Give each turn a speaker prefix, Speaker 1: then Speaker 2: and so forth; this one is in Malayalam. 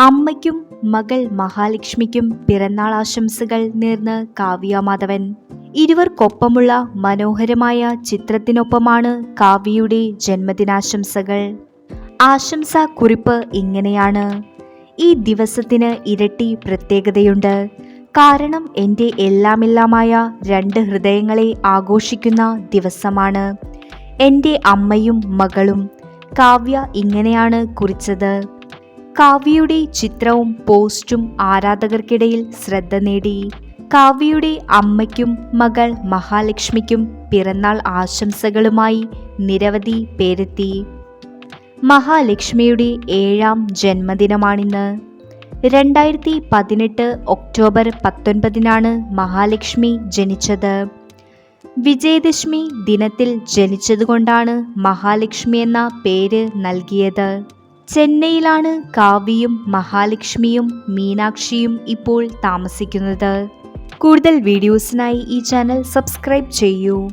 Speaker 1: അമ്മയ്ക്കും മകൾ മഹാലക്ഷ്മിക്കും പിറന്നാൾ ആശംസകൾ നേർന്ന് കാവ്യ മാധവൻ ഇരുവർക്കൊപ്പമുള്ള മനോഹരമായ ചിത്രത്തിനൊപ്പമാണ് കാവ്യയുടെ ജന്മദിനാശംസകൾ. ആശംസാ കുറിപ്പ് ഇങ്ങനെയാണ്. ഈ ദിവസത്തിന് ഇരട്ടി പ്രത്യേകതയുണ്ട്. കാരണം എന്റെ എല്ലാമെല്ലാമായ രണ്ട് ഹൃദയങ്ങളെ ആഘോഷിക്കുന്ന ദിവസമാണ്. എന്റെ അമ്മയും മകളും കാവ്യ ഇങ്ങനെയാണ് കുറിച്ചത്. കാവ്യയുടെ ചിത്രവും പോസ്റ്റും ആരാധകർക്കിടയിൽ ശ്രദ്ധ നേടി. കാവ്യയുടെ അമ്മയ്ക്കും മകൾ മഹാലക്ഷ്മിക്കും പിറന്നാൾ ആശംസകളുമായി നിരവധി പേരെത്തി. മഹാലക്ഷ്മിയുടെ ഏഴാം ജന്മദിനമാണിന്ന്. രണ്ടായിരത്തി പതിനെട്ട് ഒക്ടോബർ പത്തൊൻപതിനാണ് മഹാലക്ഷ്മി ജനിച്ചത്. വിജയദശമി ദിനത്തിൽ ജനിച്ചതുകൊണ്ടാണ് മഹാലക്ഷ്മി എന്ന പേര് നൽകിയത്. ചെന്നൈയിലാണ് കാവ്യയും മഹാലക്ഷ്മിയും മീനാക്ഷിയും ഇപ്പോൾ താമസിക്കുന്നത്. കൂടുതൽ വീഡിയോസിനായി ഈ ചാനൽ സബ്സ്ക്രൈബ് ചെയ്യൂ.